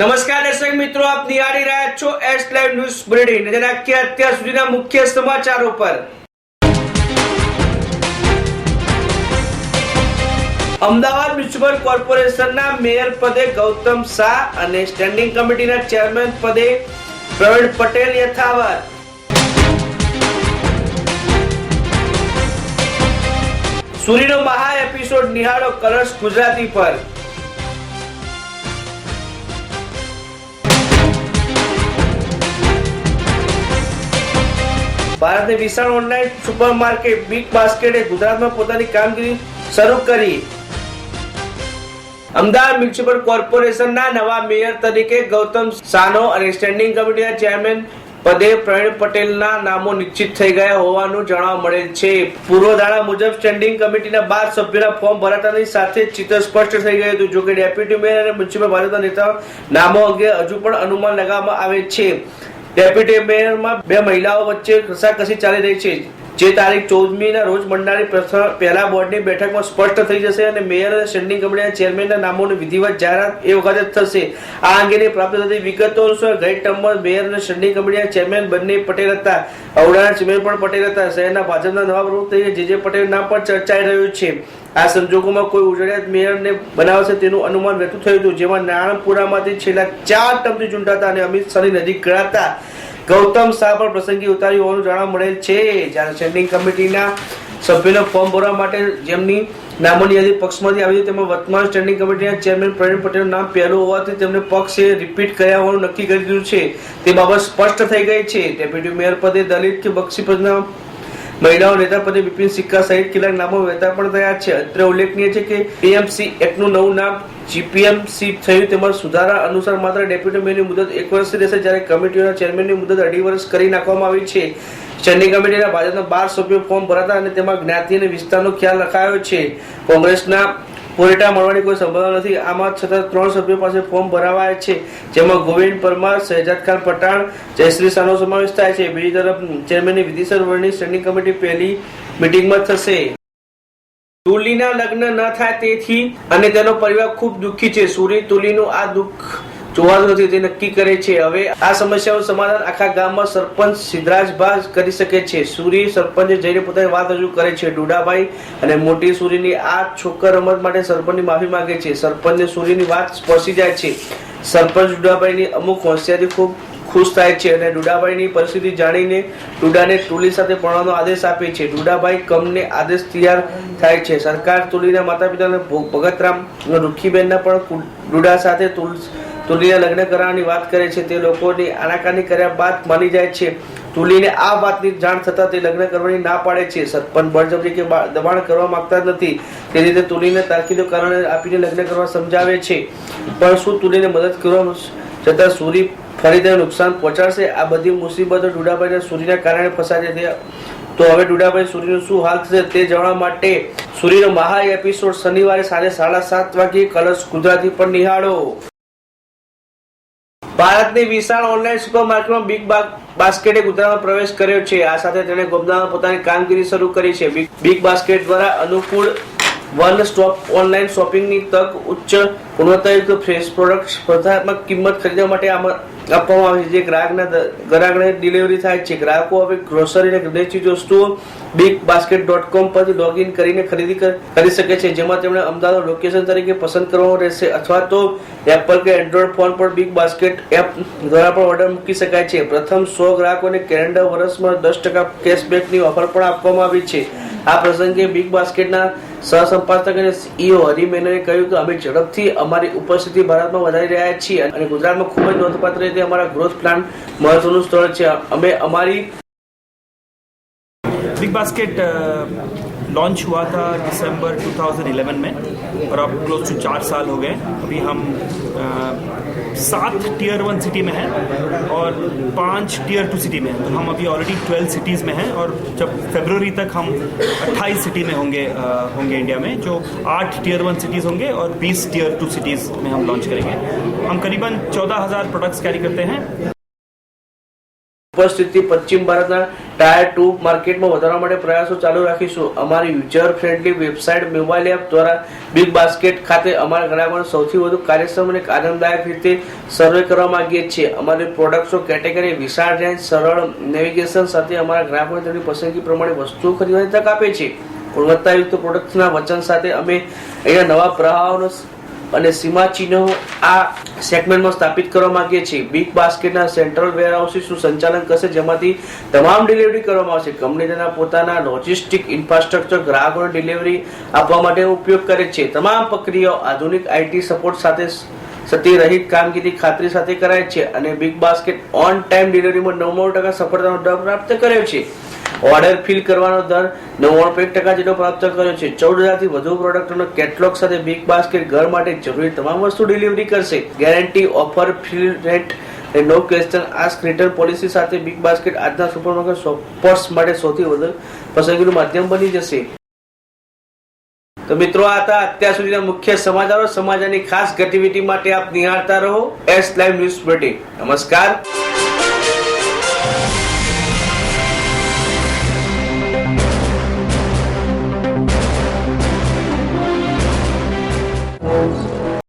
નમસ્કાર દર્શક મિત્રો, આપ નિહાળી રહ્યા છો એસ લાઈવ ન્યૂઝ બુલેટિન નજર નાખીએ અત્યાર સુધીના મુખ્ય સમાચારો પર. અમદાવાદ મ્યુનિસિપલ કોર્પોરેશનના મેયર પદે ગૌતમ શાહ અને સ્ટેન્ડિંગ કમિટીના ચેરમેન પદે પ્રવીણ પટેલ યથાવત. સુરીનો મહા એપિસોડ નિહાળો કલર્સ ગુજરાતી પર. ભારતની વિશાળ ઓનલાઈન સુપરમાર્કેટ બિગ બાસ્કેટે ગુજરાતમાં પોતાની કામગીરી શરૂ કરી. અમદાવાદ મ્યુનિસિપલ કોર્પોરેશનના નવા મેયર તરીકે ગૌતમ સાનો અને સ્ટેન્ડિંગ કમિટીના ચેરમેન પદે પ્રવીણ પટેલના નામો નિશ્ચિત થઈ ગયા હોવાનું જાણવા મળેલ છે. પૂર્વ ધારણા મુજબ સ્ટેન્ડિંગ કમિટીના બાર સભ્યોના ફોર્મ ભરાતાની સાથે ચિત્ર સ્પષ્ટ થઈ ગયું હતું. જોકે ડેપ્યુટી મેયર અને મ્યુનિસિપલ ભાજપના નેતાઓ નામો અંગે હજુ પણ અનુમાન લગાવવામાં આવે છે. ડેપ્યુટી મેયરમાં બે મહિલાઓ વચ્ચે કસાકસી ચાલી રહી છે. જે તારીખ ચૌદમી ના રોજ મળનારી પહેલા બોર્ડની બેઠકમાં સ્પષ્ટ થઈ જશે અને મેયર અને સ્ટેન્ડિંગ કમિટીના ચેરમેનના નામોની વિધિવત જાહેરાત એ વખતે થશે. આ અંગેની પ્રાપ્ત થતી વિગતો અનુસાર ગઈ ટર્મમાં મેયર અને સ્ટેન્ડિંગ કમિટીના ચેરમેન બંને પટેલ હતા. અવડાના ચેરમેન પણ પટેલ હતા. શહેરના ભાજપના નવા પ્રમુખ તરીકે જે જે પટેલ નામ પણ ચર્ચાઈ રહ્યું છે. આ સંજોગોમાં કોઈ ઉજળિયાત મેયરને બનાવશે તેનું અનુમાન વ્યક્ત થયું હતું, જેમાં નારણપુરામાંથી છેલ્લા ચાર ટર્મથી ચૂંટાતા અને અમિત શાહની નજીક ગણાતા ગૌતમ શાહ પણ પ્રસંગી ઉતાર્યું હોવાનું જાણવા મળેલ છે. જ્યારે સ્ટેન્ડિંગ કમિટીના સભ્યોને ફોર્મ ભરવા માટે જેમની નામોની યાદી પક્ષમાંથી આવી તેમાં વર્તમાન સ્ટેન્ડિંગ કમિટીના ચેરમેન પ્રવીણ પટેલનું નામ પહેલું હોવાથી તેમને પક્ષે રિપીટ કર્યા હોવાનું નક્કી કરી દીધું છે. તે બાબત સ્પષ્ટ થઈ ગઈ છે. ડેપ્યુટી મેયર પદે દલિત કે બક્ષી પદના મહિલાઓ નેતા પદે બિપિન સિક્કા સહિત કેટલાક નામો વહેતા પણ થયા છે. અત્રે ઉલ્લેખનીય છે કે પીએમસી એક્ટનું નવું નામ જીપીએમસી થયું. તેમજ સુધારા અનુસાર માત્ર ડેપ્યુટી મેયરની મુદત એક વર્ષની રહેશે, જ્યારે કમિટીઓના ચેરમેનની મુદત અઢી વર્ષ કરી નાખવામાં આવી છે. ચેન્નઈ કમિટીના ભાજપના બાર સભ્યો ફોર્મ ભરાતા અને તેમાં જ્ઞાતિ અને વિસ્તારનો ખ્યાલ રખાયો છે. કોંગ્રેસના પોરેટા મળવાની કોઈ સંભાવના નથી. આમાં છતાં ત્રણ સભ્યો પાસે ફોર્મ ભરાવાય છે, જેમાં ગોવિંદ પરમાર, શહેજાદ ખાન પઠાણ, જયશ્રી શાહનો સમાવેશ થાય છે. બીજી તરફ, ચેરમેનની વિધિસર વર્ણની સ્ટેન્ડિંગ કમિટી પહેલી મિટિંગમાં થશે. તુલીના લગ્ન ન થાય તેથી અને તેનો પરિવાર ખૂબ દુઃખી છે. સુરી તુલીનું આ દુઃખ જોવાતું નથી નક્કી કરે છે. હવે આ સમસ્યાનું સમાધાન આખા ગામમાં સરપંચ સિદ્ધરાજભા કરી શકે છે. સુરી સરપંચે જઈને પોતાની વાત રજૂ કરે છે. ડુડાભાઈ અને મોટી સુરીની આ છોકર રમત માટે સરપંચની માફી માંગે છે. સરપંચને સુરીની વાત સ્પર્શી જાય છે. સરપંચ ડુડાભાઈની અમુક હોશિયારી ખૂબ ખુશ થાય છે અને ડુડાભાઈની પરિસ્થિતિ જાણીને ડુડાને તુલી સાથે ભણવાનો આદેશ આપે છે. ડુડાભાઈ કમને આદેશ તૈયાર થાય છે. સરકાર તુલીના માતા પિતાને ભગતરામ રૂખીબેનના પણ ડુડા સાથે તુલ તુલીના લગ્ન કરવાની વાત કરે છે, તે લોકોની આનાકાની કર્યા બાદ માની જાય છે. તુલીને આ વાતની જાણ થતા તે લગ્ન કરવાની ના પાડે છે. સરપંચ બળજબરી કે દબાણ કરવા માંગતા નથી. તે રીતે તુલીને તાકીદો કારણે આપીને લગ્ન કરવા સમજાવે છે. પણ શું તુલીને મદદ કરવા છતાં સૂરી ફરી તેને નુકસાન પહોંચાડશે? આ બધી મુસીબતો ડુડાભાઈને સૂરીના કારણે ફસાય છે તો હવે ડુડાભાઈ સુરીનું શું હાલ થશે તે જાણવા માટે સૂર્યનો મહા એપિસોડ શનિવારે સાંજે સાડા સાત વાગે કલર્સ ગુજરાતી પર નિહાળો. ભારતની વિશાળ ઓનલાઈન સુપરમાર્કેટમાં બિગ બાસ્કેટે ગુજરાતમાં પ્રવેશ કર્યો છે. આ સાથે તેણે ગોમદામાં પોતાની કામગીરી શરૂ કરી છે. બિગ બાસ્કેટ દ્વારા અનુકૂળ વન સ્ટોપ ઓનલાઈન શોપિંગની તક ઉચ્ચ ગુણવત્તાયુક્ત ફ્રેશ પ્રોડક્ટ સ્પર્ધાત્મક કિંમત ખરીદવા માટે આમાં આપવામાં આવે છે. જે ગ્રાહકના ગ્રાહકને ડિલિવરી થાય છે. ગ્રાહકો હવે ગ્રોસરી અને ઘરની ચીજ વસ્તુઓ બિગ બાસ્કેટ ડોટ કોમ પરથી લોગિન કરીને ખરીદી કરી શકે છે. જેમાં તેમણે અમદાવાદ લોકેશન તરીકે પસંદ કરવાનું રહેશે અથવા તો એપલ કે એન્ડ્રોઈડ ફોન પર બિગ બાસ્કેટ એપ દ્વારા પણ ઓર્ડર મૂકી શકાય છે. પ્રથમ સો ગ્રાહકોને કેલેન્ડર વર્ષમાં દસ ટકા કેશબેકની ઓફર પણ આપવામાં આવી છે. આ પ્રસંગે બિગ બાસ્કેટના સહસંપાદક અને સીઈઓ હરી મેનને કહ્યું કે અમે ઝડપથી અમારી ઉપસ્થિતિ ભારતમાં વધારી રહ્યા છીએ અને ગુજરાતમાં ખૂબ જ નોંધપાત્ર રીતે અમારા ગ્રોથ પ્લાન મહત્વનું સ્થળ છે. અમે અમારી બિગ બાસ્કેટ लॉन्च हुआ था दिसंबर 2011 में और अब क्लोज टू चार साल हो गए अभी हम सात टीयर वन सिटी में हैं और पाँच टीयर टू सिटी में हैं। तो हम अभी ऑलरेडी ट्वेल्व सिटीज़ में हैं और जब फरवरी तक हम 28 सिटी में होंगे अ, होंगे इंडिया में जो आठ टीयर वन सिटीज़ होंगे और 20 टीयर टू सिटीज़ में हम लॉन्च करेंगे। हम करीबन चौदह हज़ार प्रोडक्ट्स कैरी करते हैं। ઉપસ્થિતિ પશ્ચિમ ભારતના ટાયર ટુ માર્કેટમાં વધારવા માટે પ્રયાસો ચાલુ રાખીશું. અમારી user friendly website mobile app દ્વારા બિગ બાસ્કેટ ખાતે અમારા ગ્રાહકોને સૌથી વધુ કાર્યક્ષમ અને આનંદદાયક રીતે સર્વે કરવા માંગીએ છીએ. અમારી પ્રોડક્ટ્સો કેટેગરી વિશાળ રેન્જ સરળ નેવિગેશન સાથે અમારા ગ્રાહકોને તેમની પસંદગી પ્રમાણે વસ્તુઓ ખરીદવાની તક આપે છે. ગુણવત્તાયુક્ત પ્રોડક્ટ્સના વચન સાથે અમે અહીંયા નવા પ્રવાહોનો અને સીમા ચિહ્નો આ સેગમેન્ટમાં સ્થાપિત કરવા માંગીએ છીએ. બિગ બાસ્કેટના સેન્ટ્રલ વેરહાઉસીસનું સંચાલન કરશે, જેમાંથી તમામ ડિલિવરી કરવામાં આવશે. કંપની તેના પોતાના લોજિસ્ટિક ઇન્ફ્રાસ્ટ્રક્ચર ગ્રાહકોને ડિલિવરી આપવા માટે ઉપયોગ કરે છે. તમામ પ્રક્રિયાઓ આધુનિક આઈટી સપોર્ટ સાથે સતી રહિત કામગીરી ખાતરી સાથે કરાય છે અને બિગ બાસ્કેટ ઓન ટાઈમ ડિલિવરીમાં નવ્વાણું ટકા સફળતાનો દર પ્રાપ્ત કર્યો છે. ઓર્ડર ફિલ કરવાનો દર નવ્વાણું એક ટકા જેટલો પ્રાપ્ત કર્યો છે. ચૌદ હજારથી વધુ પ્રોડક્ટનો કેટલોગ સાથે બિગ બાસ્કેટ ઘર માટે જરૂરી તમામ વસ્તુ ડિલિવરી કરશે. Guarantee offer fill rate no question ask return policy સાથે બિગ બાસ્કેટ આજના સુપરમાર્કેટ શોપર્સ માટે સૌથી વધુ પસંદગીનું માધ્યમ બની જશે. તો મિત્રો, આ હતા અત્યાર સુધીના મુખ્ય સમાચારો. સમાચારની ખાસ ગતિવિધિ માટે આપ નિહાળતા રહો. એસ લાઈવ ન્યૂઝ બુલેટિન નમસ્કાર.